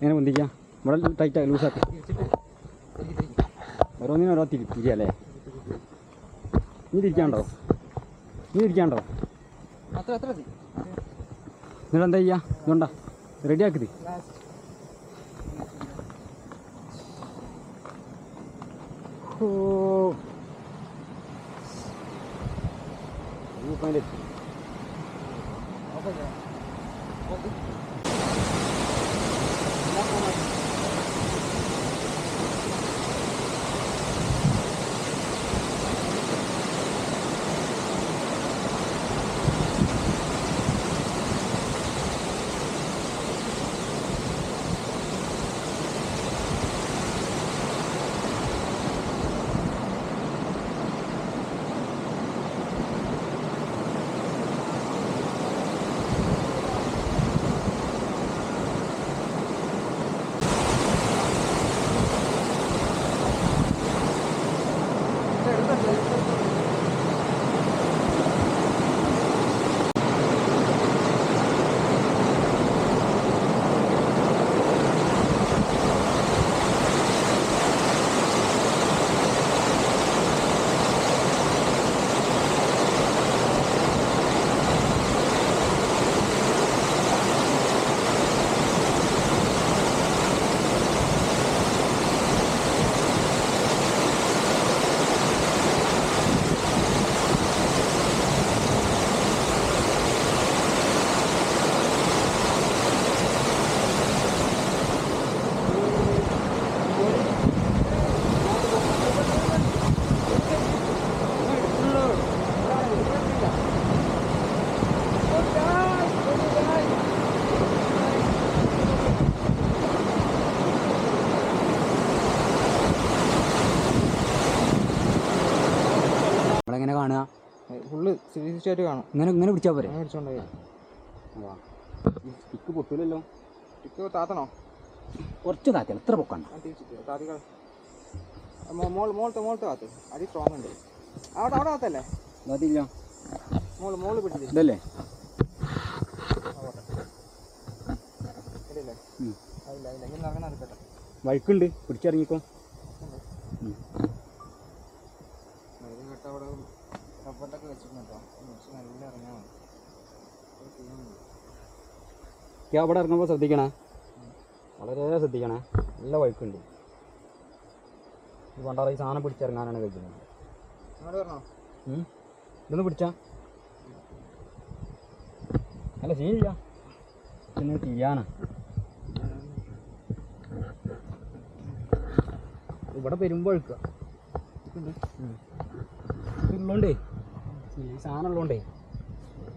എങ്ങനെ പൊന്തിക്കാം. ഇവിടെ ടൈറ്റ് ലൂസാക്കി ഓരോന്നിനും ഓരോ തിരിപ്പിക്കല്ലേ നീ തിരിക്കാണ്ടോ? നീ തിരിക്കാണ്ടോ? എന്നിട്ട് എന്താ ചെയ്യാ? ഇതുണ്ടാ റെഡി ആക്കിത് ഓ. ഈ പണിയിലെത്തി. സീരിയസ് ആയിട്ട് കാണും. ഇങ്ങനെ ഇങ്ങനെ പിടിച്ചാൽ പോരെ? പോയി സ്റ്റിക്ക് ടിക്ക് താത്തണോ? കുറച്ച് താക്കല എത്ര പൊക്കണ്ട മോൾ മോളത്തെ മോളത്തെ താത്ത്. അടി സ്ട്രോങ് ഉണ്ട്. അവിടെ അവിടെ താത്തല്ലേ? അതില്ല മോൾ മോൾ പിടിച്ചില്ലേ ഇതല്ലേ? വഴുക്കുണ്ട്. പിടിച്ചിറങ്ങിക്കോ ഉം. ഇത് കേട്ട അവിടെ വെച്ചിട്ടുണ്ട് കേട്ടോ കുറച്ച് നല്ല ഇറങ്ങാൻ മതി അവിടെ ഇറങ്ങുമ്പോൾ ശ്രദ്ധിക്കണേ. വളരെ ശ്രദ്ധിക്കണേ. നല്ല വഴുക്കുണ്ട് ഈ പണ്ടാറ ഈ സാധനം പിടിച്ചിറങ്ങാനാണ് കഴിക്കുന്നത്. ഇതൊന്ന് പിടിച്ചാ. അല്ല സീനില്ല പിന്നെ ചെയ്യാനാ. ഇവിടെ വരുമ്പോൾ ഉള്ളോണ്ടേ. ഈ സാധനം ഉള്ളതുകൊണ്ടേ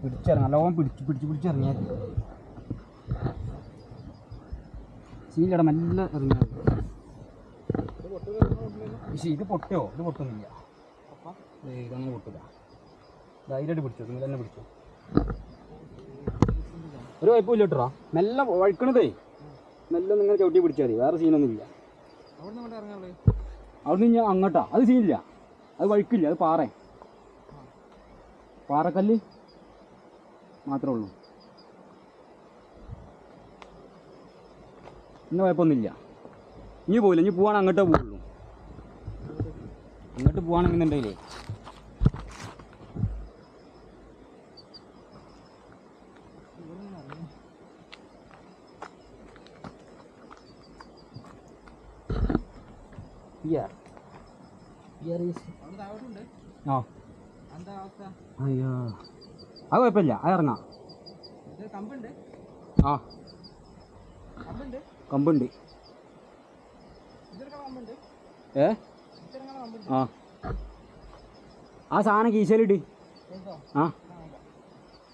പിടിച്ചിറങ്ങി നല്ലോണം പിടിച്ച് പിടിച്ച് പിടിച്ചിറങ്ങിയാൽ സീലട നല്ല ഇറങ്ങിയത് പക്ഷേ ഇത് പൊട്ടോ? ഇത് പൊട്ടുന്നില്ല ഇതൊന്നും പൊട്ടില്ല ധൈര്യമായിട്ട് പിടിച്ചോ നിങ്ങൾ തന്നെ പിടിച്ചോ. ഒരു കുഴപ്പമില്ല കേട്ടോ. മെല്ല വഴുക്കണതേ. മെല്ലെ നിങ്ങൾ ചവിട്ടി പിടിച്ചാൽ മതി. വേറെ സീനൊന്നുമില്ല. അവിടെ നിന്ന് അവിടുന്ന് ഞാൻ അങ്ങോട്ടാ. അത് സീനില്ല. അത് വഴുക്കില്ല. അത് പാറ. പാറക്കല്ല് മാത്രമേ ഉള്ളൂ. ഇന്ന് കുഴപ്പമൊന്നുമില്ല. ഇനി പോയില്ല ഇനി പോവാണ് അങ്ങോട്ടേ പോവുള്ളൂ. അങ്ങോട്ട് പോവാണെന്നുണ്ടെങ്കിലേ ഇയർ ഇയർ ഈസ് ആ. അയ്യോ. അത് കുഴപ്പമില്ല. അത് ഇറങ്ങാം. ആ. കമ്പുണ്ട്. ഏ? ആ. ആ സാധനം കീശയിലിട്ട് ആ.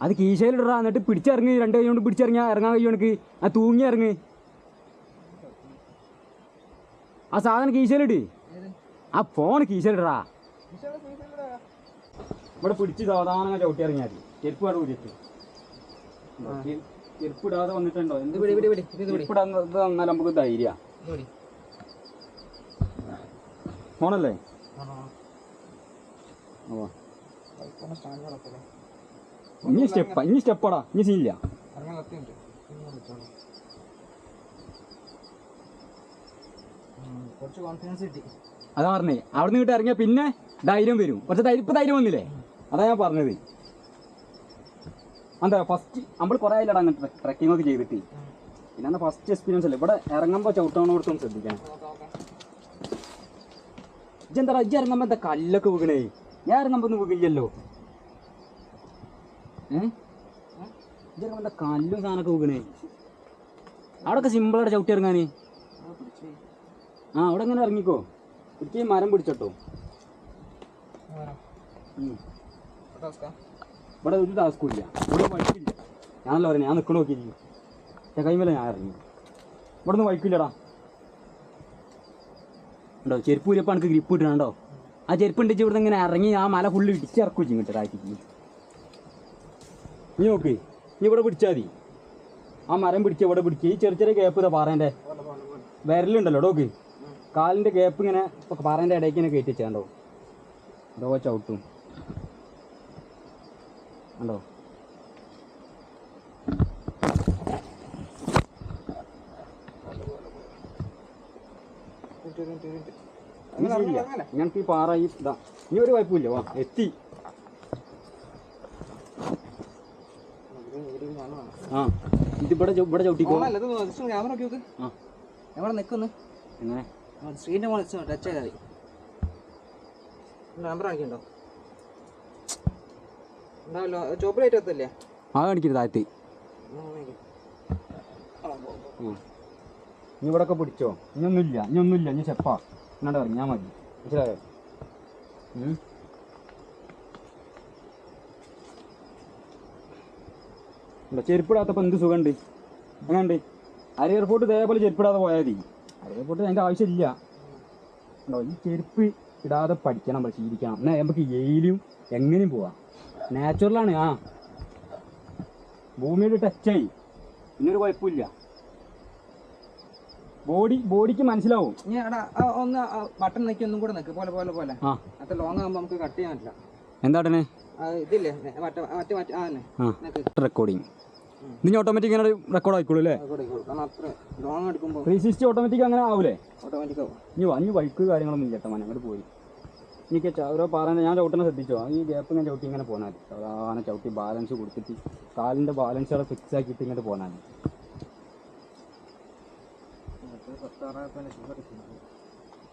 അത് കീശയിലിടാ എന്നിട്ട് പിടിച്ചിറങ്ങി. രണ്ട് കൈ കൊണ്ട് പിടിച്ചിറങ്ങിയാ ഇറങ്ങാൻ കഴിയും എനിക്ക്. ആ തൂങ്ങി ഇറങ്ങി. ആ സാധനം കീശയിലിട്ട് ആ ഫോൺ കീശയിലിടാ. ഇവിടെ പിടിച്ച് സാധാരണ ചവിട്ടി ഇറങ്ങിയാൽ ചെരുപ്പ് അവിടെ ഊരിട്ട് ചെരുപ്പ് ഇടാതെ വന്നിട്ടുണ്ടോ? എന്ത് ചെരുപ്പ്? ഇടാൻ തന്നാൽ നമുക്ക് ധൈര്യ. ഓണല്ലേ ഫോണല്ലേ ഇനി സ്റ്റെപ്പാ ഇനി സ്റ്റെപ്പാടാ. ഇനി സീനില്ല. കിട്ടി. അതാ പറഞ്ഞേ. അവിടെ നിന്ന് ഇറങ്ങിയ പിന്നെ ധൈര്യം വരും. കുറച്ച് ധൈര്യം ഇപ്പൊ ധൈര്യം വന്നില്ലേ? അതാ ഞാൻ പറഞ്ഞത്. എന്താ ഫസ്റ്റ് നമ്മൾ കുറേ ആയില്ലടാ അങ്ങനെ ട്രക്കിംഗ് ഒക്കെ ചെയ്തിട്ട്. പിന്നെ ഫസ്റ്റ് എക്സ്പീരിയൻസ് അല്ലേ? ഇവിടെ ഇറങ്ങുമ്പോൾ ചവിട്ടണോടത്തും ശ്രദ്ധിക്കണം നോക്കാം നോക്കാം ഇജെന്താ ഇജ്ജ് ഇറങ്ങുമ്പോൾ എന്താ കല്ലൊക്കെ വീകണേ ഞാൻ ഇറങ്ങുമ്പോൾ ഒന്നും വീകില്ലല്ലോ ഏ ഇജ്ജ് ഇറങ്ങുമ്പോൾ എന്താ കല്ലും സാധനമൊക്കെ വീകണേ അവിടെയൊക്കെ സിമ്പിളായിട്ട് ചവിട്ടി ഇറങ്ങാനേ. ആ അവിടെ എങ്ങനെ ഇറങ്ങിക്കോ. എനിക്ക് മരം പിടിച്ചോട്ടോ. ഇവിടെ ഒരു ടാസ്കും ഇല്ല. ഇവിടെ വഴിക്കില്ല ഞാനല്ലോ പറയുന്നത് ഞാൻ നിൽക്കണ നോക്കിയിരിക്കും ഞാൻ കൈമേലെ ഞാൻ ഇറങ്ങി. ഇവിടെ നിന്ന് വഴിക്കില്ലടാ ഉണ്ടോ? ചെരുപ്പ് ഊരിയപ്പോൾ എനിക്ക് ഗ്രിപ്പ് കിട്ടണോ ആ ചെരുപ്പ് ഉണ്ടെച്ച് ഇവിടെ ഇങ്ങനെ ഇറങ്ങി ആ മല ഫുള്ള് ഇടിച്ചിറക്കും ഇങ്ങോട്ട് താഴ്ത്തിക്ക് നീ നോക്ക്. നീ ഇവിടെ പിടിച്ചാൽ മതി. ആ മരം പിടിച്ച് ഇവിടെ പിടിച്ച്. ഈ ചെറിയ ചെറിയ ഗ്യാപ്പ് ഇതാ പാറേന്റെ. വിരലുണ്ടല്ലോ ഡോക്ക് കാലിന്റെ ഗ്യാപ്പ് ഇങ്ങനെ പാറേന്റെ ഇടയ്ക്ക് ഇങ്ങനെ കയറ്റി വെച്ചാണ്ടോ ഡോ ചവിട്ടും ഉണ്ടോ മിനിറ്റ്, ഒരു മിനിറ്റ്, ഒരു മിനിറ്റ്. ഇനി അങ്ങനെ ശരിയില്ല. ഇറങ്ങല്ലേ? ഞങ്ങൾക്ക് ഈ പാറ ഈ ഇതാ. ഇനി ഒരു കുഴപ്പമില്ല. വാ എത്തി. ആ ഇത് ഇവിടെ ഇവിടെ ചവിട്ടിക്കോ. ക്യാമറ. ആ. എവിടെ നിൽക്കുന്നു? എങ്ങനെ? സ്ക്രീനിന്റെ മുകളിൽ ടച്ച് ചെയ്താൽ മതി. നമ്പർ കാണിക്കണ്ടോ ആ കാണിക്കരുത് താഴത്ത്. ഉം. ഇനി ഇവിടെ ഒക്കെ പിടിച്ചോ? ഇനി ഒന്നുമില്ല ഇനി ഒന്നുമില്ല ഇനി ചെപ്പാ. ഇങ്ങോട്ട് ഇറങ്ങി ഞാൻ മതി. മനസ്സിലായോ? ചെരുപ്പിടാത്തപ്പോൾ എന്ത് സുഖമുണ്ട്? എങ്ങനെയുണ്ട്? അര എയർപോർട്ട് ഇതേപോലെ ചെരുപ്പിടാതെ പോയാൽ മതി. അര എയർപോർട്ട് ആവശ്യമില്ല. ഉണ്ടോ? ഈ ചെരുപ്പ് ഇടാതെ പഠിക്കണം നമ്മൾ ശീലിക്കണം. എന്നാൽ നമുക്ക് എയിലും എങ്ങനെയും പോവാം. നാച്ചുറലാണ് ആ. ഭൂമിയോട് ടച്ചായി ഇന്നൊരു കുഴപ്പമില്ല. ബോഡി ബോഡിക്ക് മനസ്സിലാവും. ഞാൻ എടാ ആ ഒന്ന് ബട്ടൺ നിൽക്കി ഒന്നും കൂടെ നിൽക്ക് പോലെ പോലെ പോലെ. ആ. അത്ര ലോങ് ആകുമ്പോൾ നമുക്ക് കട്ട് ചെയ്യാൻ പറ്റില്ല. എന്താട്ടനെ ആ, ഇതില്ലേ? മറ്റേ മറ്റേ മറ്റേ ആ തന്നെ ആ നിൽക്ക് റെക്കോർഡിങ് ഇതിന് ഓട്ടോമാറ്റിക് ഇങ്ങനെ റെക്കോർഡ് ആയിക്കോളൂ അല്ലേ? ഇരിക്കും. കാരണം അത്ര ലോങ് എടുക്കുമ്പോൾ ത്രീ സിക്സ്റ്റി ഓട്ടോമാറ്റിക് അങ്ങനെ ആവൂലേ? ഓട്ടോമാറ്റിക് ആവും. ഇനി വാ ഇനി വൈക്ക് കാര്യങ്ങളൊന്നും ഇല്ല കേട്ടോ മനങ്ങോട്ട് പോയി. എനിക്ക് ഓരോ പറയുന്നത് ഞാൻ ചവിട്ടണ ശ്രദ്ധിച്ചോ? ഈ ഗ്യാപ്പ് ഞാൻ ചവിട്ടി ഇങ്ങനെ പോകാൻ സാധാരണ ചവിട്ടി ബാലൻസ് കൊടുത്തിട്ട് കാലിന്റെ ബാലൻസ് അവിടെ ഫിക്സ് ആക്കിയിട്ട് ഇങ്ങോട്ട് പോകാൻ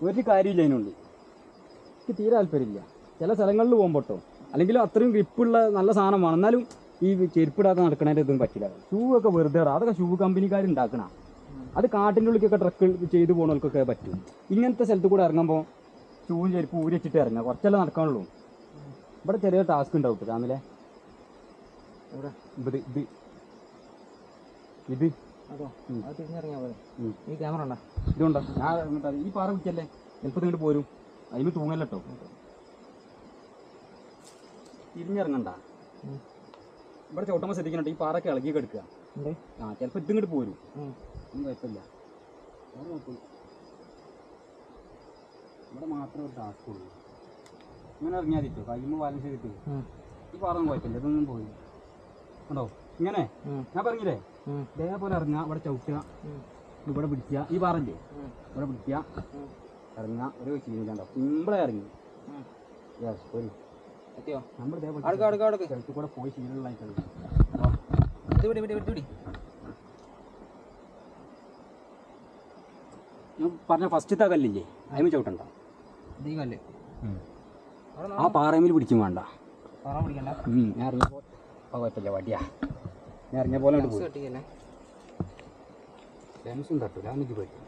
ഒരു കാര്യമില്ല അതിനുണ്ട് എനിക്ക് തീരെ താല്പര്യമില്ല. ചില സ്ഥലങ്ങളിൽ പോകുമ്പോട്ടോ അല്ലെങ്കിൽ അത്രയും ഗ്രിപ്പുള്ള നല്ല സാധനമാണ്. എന്നാലും ഈ ചെരുപ്പിടാതെ നടക്കണതിന്റെ ഇതൊന്നും പറ്റില്ല. ഷൂ ഒക്കെ വെറുതെ. അതൊക്കെ ഷൂ കമ്പനിക്കാർ ഉണ്ടാക്കണ. അത് കാട്ടിന്റെ ഉള്ളിലേക്കൊക്കെ ട്രക്ക് ചെയ്ത് പോകുന്നവർക്കൊക്കെ പറ്റും. ഇങ്ങനത്തെ സ്ഥലത്ത് കൂടെ ഇറങ്ങുമ്പോൾ ഷൂവും ചെരുപ്പ് ഊരി വെച്ചിട്ട് ഇറങ്ങുക. കുറച്ചല്ലേ നടക്കാനുള്ളൂ. ഇവിടെ ചെറിയ ടാസ്ക് ഉണ്ടാവും കേട്ടോ രാമിലെ ഇത് ഇത്. ഈ ക്യാമറ ഉണ്ടോ? ഇതുണ്ടോ? ഞാൻ ഈ പാറ കുറ്റിയല്ലേ ചിലപ്പോൾ ഇങ്ങോട്ട് പോരും. അതിന് തൂങ്ങല്ലോ തിരിഞ്ഞിറങ്ങണ്ട. ഇവിടെ ചോട്ടമ്മ ശ്രദ്ധിക്കണട്ടോ ഈ പാറൊക്കെ ഇളകി എടുക്കുക. ആ ചിലപ്പോൾ ഇതിങ്ങോട്ട് പോരും. ഒന്നും കുഴപ്പമില്ല. ഇവിടെ മാത്രമേ ഒരു ടാസ്ക് ഉള്ളൂ. ഇങ്ങനെ ഇറങ്ങിയാൽ കിട്ടും കഴിയുമ്പോൾ ബാലൻസ് കിട്ടും. ഈ പാറൊന്നും പോയിട്ടില്ല ഇതൊന്നും പോയി കണ്ടോ? ഇങ്ങനെ? ഞാൻ പറഞ്ഞില്ലേ. ഇതേപോലെ ഇറങ്ങുക ഇവിടെ ചവിട്ടുക. ഇവിടെ പിടിക്കുക ഈ പാറല്ലേ. ഇവിടെ പിടിക്കുക. ഇറങ്ങുക ഒരു ചീനിക്കണ്ടോ സിമ്പിളെ ഇറങ്ങി. യെസ് ഒരു ഇതേപോലെ കൂടെ പോയി ശീലമുള്ളതായിട്ടാണ് ഞാൻ പറഞ്ഞ ഫസ്റ്റ് കല്ലില്ലേ? അതിന് ചവിട്ടണ്ട. കല്ല് ആ പാറയിൽ പിടിക്കും വേണ്ട. പാറ പിടിക്കണ്ട. ഞാൻ അറിഞ്ഞ കുഴപ്പമില്ല വടിയാ. ഞാൻ ഇറങ്ങിയ പോലെ കെട്ടിക്കല്ലേ? ലെൻസും തട്ടില്ല എനിക്ക് പറ്റും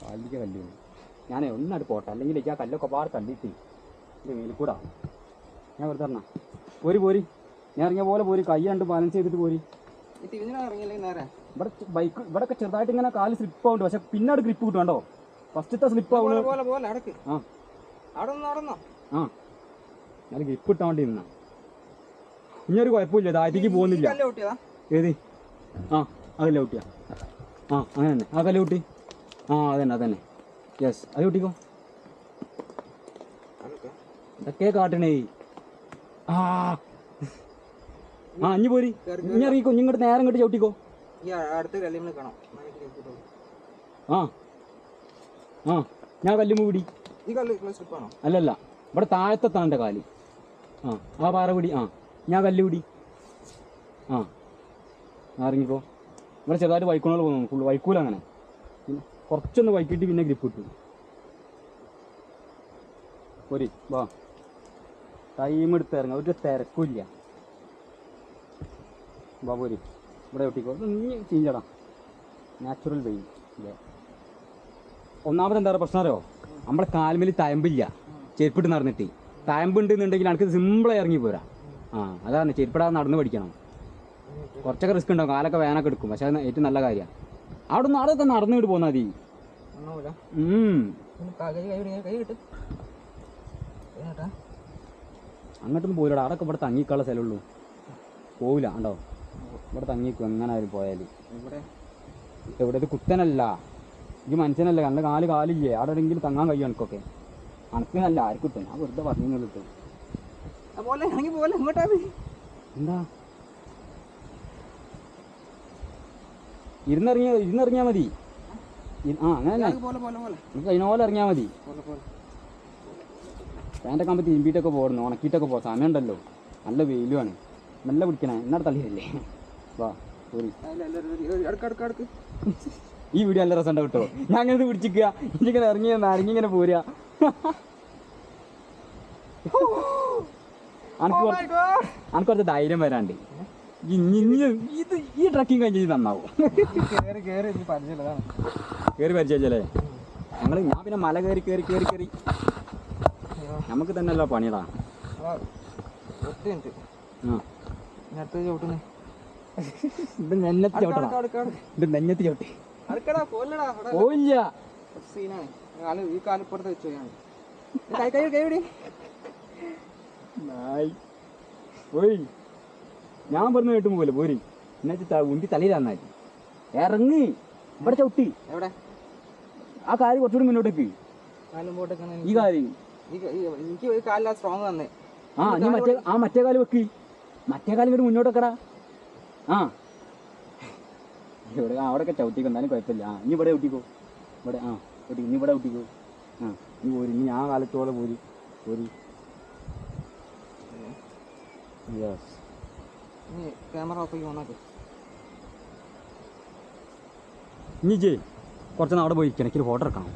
കാലിക്ക് കല്ല് വീണു. ഞാനേ ഒന്നായിട്ട് പോട്ടെ. അല്ലെങ്കിൽ എനിക്ക് ആ കല്ലൊക്കെ പാട് തള്ളിയിട്ട് ഇത് മേലിക്കൂടാ ഞാൻ വെറുതെ പോരി പോരി. ഞാൻ ഇറങ്ങിയ പോലെ പോരി. കൈ കണ്ട് ബാലൻസ് ചെയ്തിട്ട് പോരി. ഇവിടെ ബൈക്ക് ഇവിടെ ചെറുതായിട്ട് ഇങ്ങനെ കാൽ സ്ലിപ്പ് ആവുന്നുണ്ട്. പക്ഷെ പിന്നെ അവിടെ ഗ്രിപ്പ് കിട്ടും കണ്ടോ? ഫസ്റ്റത്തെ സ്ലിപ്പ് ആവുന്നു ആ. ആ. ഞാൻ ഗ്രിപ്പ് കിട്ടാൻ വേണ്ടി നിന്ന. ഇനി ഒരു കുഴപ്പമില്ല താഴത്തേക്ക് പോകുന്നില്ല. ഏത്? ആ അതല്ലേ കുട്ടിയാ. ആ അങ്ങനെ തന്നെ. ആ കല്ല് കുട്ടി. ആ അതന്നെ അതന്നെ. യെസ് അത് കുട്ടിക്കോ. ഇതൊക്കെ കാട്ടണേ. ആ ആ അഞ്ഞു പോരി. ഇനി ഇറങ്ങിക്കോ. ഇങ്ങോട്ട് നേരം ഇങ്ങോട്ട് ചവിട്ടിക്കോ. അടുത്ത ആ. ആ ഞാൻ കല്ലുമ്പ് പിടി. ഈ കല്ല് സ്ലിപ്പാണോ അല്ലല്ല. ഇവിടെ താഴത്തെ താണ്ട കാൽ. ആ ആ പാറ പിടി. ആ ഞാൻ കല്ല് പിടി. ആ. ഇറങ്ങിക്കോ. ഇവിടെ ചെറുതായിട്ട് വൈക്കോണകൾ പോകുന്നു. ഫുള്ള് വൈക്കൂല അങ്ങനെ. പിന്നെ കുറച്ചൊന്ന് വൈക്കിട്ട് പിന്നെ ഗ്രിപ്പ് കിട്ടും പോരി വാ. ടൈം എടുത്ത് ഇറങ്ങാം. ഒരു തിരക്കില്ല പോരി ഇവിടെ ഒട്ടിക്കോ നീ ചെയ്യടാ നാച്ചുറൽ വെയിൽ ഇല്ലേ? ഒന്നാമത് എന്താ പറയുക പ്രശ്നം അറിയോ? നമ്മുടെ കാൽമേൽ തയമ്പില്ല. ചെരുപ്പിട്ട് നടന്നിട്ട്. തയമ്പുണ്ടെന്നുണ്ടെങ്കിൽ എനിക്ക് സിമ്പിളായി ഇറങ്ങി പോരാ. ആ അതാണ്. ചെരുപ്പിടാതെ നടന്ന് പഠിക്കണം. കുറച്ചൊക്കെ റിസ്ക് ഉണ്ടാവും. കാലൊക്കെ വേനൊക്കെ എടുക്കും. പക്ഷെ അത് ഏറ്റവും നല്ല കാര്യമാണ് അവിടെ നിന്ന് അവിടെയൊക്കെ നടന്നിട്ട് പോന്നാൽ മതി. അങ്ങോട്ടൊന്നും പോയില്ലടാ അവിടെയൊക്കെ ഇവിടെ തങ്ങിക്കാനുള്ള സ്ഥലമുള്ളൂ പോവില്ല. ഉണ്ടോ ഇവിടെ തങ്ങിക്കും എങ്ങനെ അവർ പോയാൽ ഇവിടെ എവിടെ? ഇത് കുത്തനല്ല. ഇത് മനുഷ്യനല്ല. കണ്ട കാൽ കാലില്ലേ? അവിടെ എവിടെയെങ്കിലും തങ്ങാൻ കഴിയും എനിക്കൊക്കെ? അനക്കിനല്ല. ആർക്കും കിട്ടും ഞാൻ വെറുതെ പറഞ്ഞു കിട്ടും. ആ, പോലെ. ഇറങ്ങി പോലെ. എന്താ? ഇരുന്നിറങ്ങിയ ഇരുന്നിറങ്ങിയാ മതി. ആ അങ്ങനെ തന്നെ. പോലെ അതിനോലെ ഇറങ്ങിയാൽ മതി. ഫാന്റെ കമ്പത്തി തിരുമ്പിയിട്ടൊക്കെ പോകണം ഉണക്കിയിട്ടൊക്കെ പോകാം സമയമുണ്ടല്ലോ. നല്ല വെയിലുമാണ്. നല്ല പിടിക്കണേ എന്നാട് തള്ളിയല്ലേ? വാ ഈ വീഡിയോ നല്ല രസം കേട്ടോ. ഞാൻ അങ്ങനെ പിടിച്ചിക്കുക ഇങ്ങനെ ഇറങ്ങി ഇറങ്ങി ഇങ്ങനെ പോരുക. അനക്ക് Oh കുറച്ച് ധൈര്യം വരാണ്ട്. ഇത് ഈ ട്രക്കിങ് കഴിഞ്ഞ് നന്നാവും? കേറി കയറി പരിചയല്ലേ ഞങ്ങൾ ഞാൻ പിന്നെ മല കയറി കയറി കയറി കയറി നമുക്ക് തന്നെ അല്ല പണിയടാ. ആ, ഇത് നെഞ്ഞത്ത് ചവിട്ടണം. അടുക്ക അടുക്ക ഇത് നെഞ്ഞത്ത് ചവിട്ടി. അടുക്കടാ പോലടാ അവിടെ പോയില്ല സീനാണ്. കാൽ ഈ കാലിപ്പുറത്ത് വെച്ച് ഞാൻ കൈ കൈ കൈ വിടി നായ്. പോയി. ഞാൻ പറഞ്ഞു കേട്ടും പോലെ പോരി. എന്നുവെച്ചാ ഉണ്ടി തലയിൽ തന്നാൽ ഇറങ്ങി. ഇവിടെ ചവിട്ടി. എവിടെ? ആ കാര്യം കുറച്ചുകൂടി മുന്നോട്ടേക്ക്. ഈ കാര്യം എനിക്ക് സ്ട്രോങ് തന്നെ ആ നീ മറ്റേ ആ മറ്റേ കാൽ വെക്ക്. മറ്റേ കാലം ഇങ്ങോട്ട് മുന്നോട്ടേക്കടാ. ആ. ഇവിടെ അവിടെയൊക്കെ ചവിട്ടിക്കോ എന്നാലും കുഴപ്പമില്ല. ആ ഇനി ഇവിടെ ഒട്ടിക്കോ ഇവിടെ ആ ഒട്ടി ഇനി ഇവിടെ ഒട്ടിക്കോ ആ നീ പോരും ഇനി ആ കാലത്തോടെ പോരി പോരി. യെസ് ഇനി ക്യാമറ ഓഫ് ആക്കി ഓണാക്ക് ഇനി ജേ കുറച്ച് അവിടെ പോയി കിണക്കിൽ ഫോട്ടോ എടുക്കണം.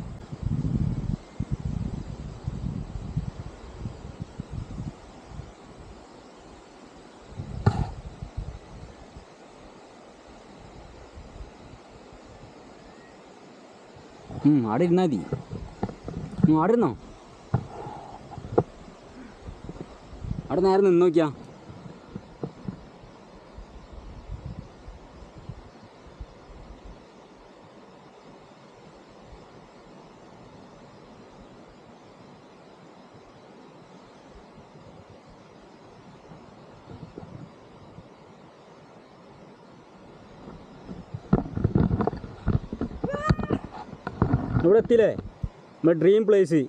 അവിടെ ഇരുന്നാ മതി. അവിടെ ഇരുന്നോ അവിടെ നേരെ നിന്ന് നോക്കിയാ. ഇവിടെ എത്തിയില്ലേ നമ്മുടെ ഡ്രീം പ്ലേസ്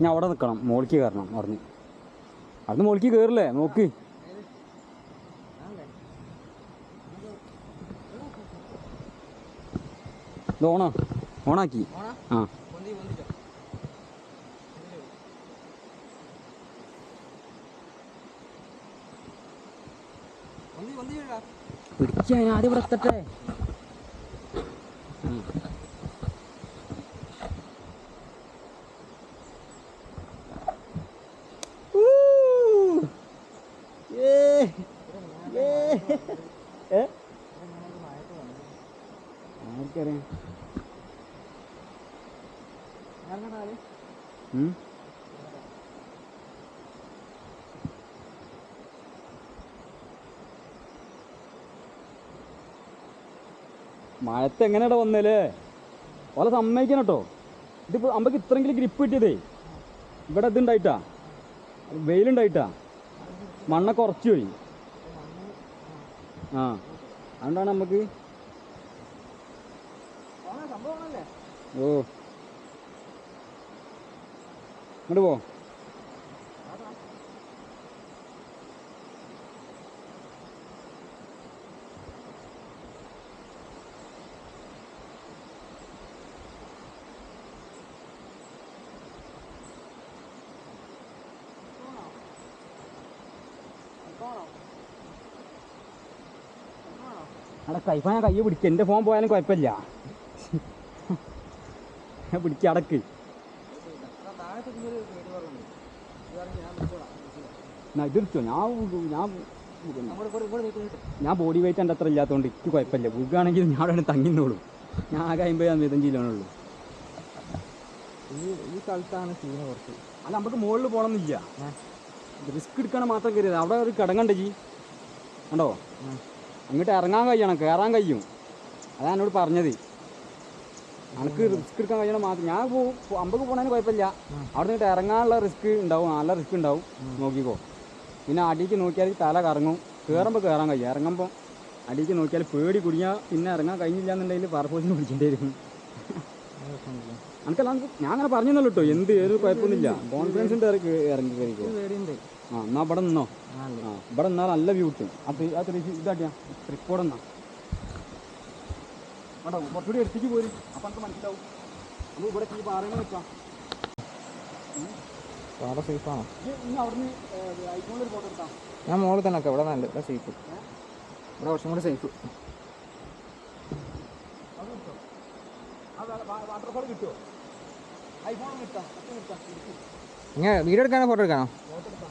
ഞാൻ അവിടെ നിൽക്കണം. മോളിക്ക് കയറണം അവിടുന്ന് അവിടുന്ന് മോളിക്ക് കയറില്ലേ? നോക്ക്. ഇത് ഓണാ? ഓണാക്കി? ഓണാ ആ വീടാ ആദ്യം ഇവിടെ എത്തട്ടെ ഉം. ഊ. ഏ. ഏ. ഏ? ഇറങ്ങണാൽ ഉം. മഴത്ത് എങ്ങനെയാടാ വന്നല്ലേ ഓല സമ്മതിക്കണം കേട്ടോ ഇതിപ്പോ അമ്പക്ക് ഇത്രയെങ്കിലും ഗ്രിപ്പ് കിട്ടിയതേ. ഇവിടെ ഇതുണ്ടായിട്ടാ വെയിലുണ്ടായിട്ടാ മണ്ണൊക്കെ ഉറച്ചു പോയി. ആ അതുകൊണ്ടാണ് നമുക്ക് ഓ. ഇങ്ങോട്ട് പോ. അവിടെ കൈഫാൻ ഞാൻ കയ്യെ പിടിക്കുക എന്റെ ഫോൺ പോയാലും കുഴപ്പമില്ല. പിടിക്ക അടക്ക്. ഞാൻ ഞാൻ ഇതെടുത്തോ ഞാൻ ഞാൻ ഞാൻ ബോഡി വെയിറ്റ് എന്റെ അത്ര ഇല്ലാത്തതുകൊണ്ട് എനിക്ക് കുഴപ്പമില്ല. വീകാണെങ്കിൽ ഞാൻ അവിടെ തങ്ങിന്നോളൂ. ഞാൻ ആകെ അമ്പത് അമ്പത്തഞ്ച് കിലോണുള്ളൂ ഈ ഈ സ്ഥലത്താണ് സീന് കുറച്ച് അല്ല നമുക്ക് മുകളിൽ പോകണമെന്നില്ല. റിസ്ക് എടുക്കണം മാത്രം കയറിയത് അവിടെ ഒരു കിടങ്ങണ്ട ജി. കണ്ടോ? അങ്ങോട്ട് ഇറങ്ങാൻ കഴിയണം കയറാൻ കഴിയും. അതാണ് എന്നോട് പറഞ്ഞത്. എനിക്ക് റിസ്ക് എടുക്കാൻ കഴിയണം മാത്രം. ഞാൻ അമ്പക്ക് പോണതിന് കുഴപ്പമില്ല. അവിടെ നിന്നിട്ട് ഇറങ്ങാനുള്ള റിസ്ക് ഉണ്ടാവും നല്ല റിസ്ക് ഉണ്ടാവും. നോക്കിക്കോ. പിന്നെ അടിക്ക് നോക്കിയാൽ തല കറങ്ങും. കയറുമ്പോൾ കയറാൻ കഴിയും. ഇറങ്ങുമ്പോൾ അടിക്ക് നോക്കിയാൽ പേടി കുടിയാ പിന്നെ ഇറങ്ങാൻ കഴിഞ്ഞില്ല എന്നുണ്ടെങ്കിൽ പാർപ്പോസിന് പിടിക്കേണ്ടി വരും. എനിക്കല്ല ഞാൻ അങ്ങനെ പറഞ്ഞല്ലോ കേട്ടോ എന്ത് ഏത് കുഴപ്പമൊന്നുമില്ല. കോൺഫിഡൻസ് ഉണ്ട് ഇറങ്ങി കയറിക്കോ ആ എന്നാ ഇവിടെ നിന്നോ? ആ ഇവിടെ നിന്നാ നല്ല വ്യൂ കിട്ടും. അത് ഇതാട്ടിയാ. തൃക്കോട് എന്നാ. കേട്ടോ കുറച്ചുകൂടി എടുത്തേക്ക് പോരി. അപ്പം നമുക്ക് മനസ്സിലാവും. നമ്മൾ ഇവിടെ ഈ പാറയിൽ വെച്ചാ പാറ സേഫാണോ ഞാൻ മോളിൽ തന്നെ ഇവിടെ നല്ല ഇവിടെ സേഫ് ഇവിടെ കുറച്ചും കൂടി സേഫ് വാട്ടർഫോൾ കിട്ടുമോ ഐഫോൺ കിട്ടാം? ഇങ്ങനെ വീഡിയോ എടുക്കാനോ ഫോട്ടോ എടുക്കാനോ? ഫോട്ടോ എടുക്കാം.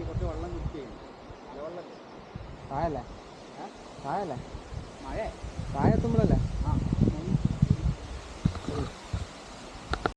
കുറച്ച് വെള്ളം കുടിക്കുകയും മലവെള്ളം താഴല്ലേ? താഴല്ലേ